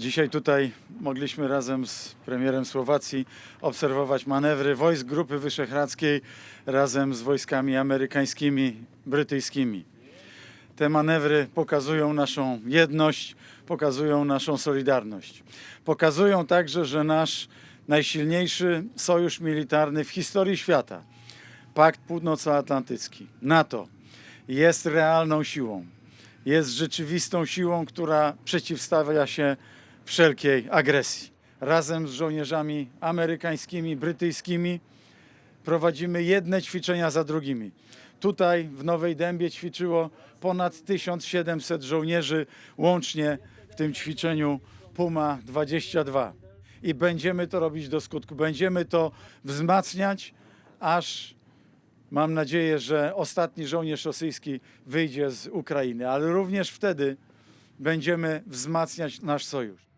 Dzisiaj tutaj mogliśmy razem z premierem Słowacji obserwować manewry wojsk Grupy Wyszehradzkiej razem z wojskami amerykańskimi, brytyjskimi. Te manewry pokazują naszą jedność, pokazują naszą solidarność. Pokazują także, że nasz najsilniejszy sojusz militarny w historii świata, Pakt Północnoatlantycki, NATO, jest realną siłą. Jest rzeczywistą siłą, która przeciwstawia się wszelkiej agresji. Razem z żołnierzami amerykańskimi, brytyjskimi prowadzimy jedne ćwiczenia za drugimi. Tutaj w Nowej Dębie ćwiczyło ponad 1700 żołnierzy łącznie w tym ćwiczeniu Puma 22. I będziemy to robić do skutku. Będziemy to wzmacniać, aż mam nadzieję, że ostatni żołnierz rosyjski wyjdzie z Ukrainy, ale również wtedy będziemy wzmacniać nasz sojusz.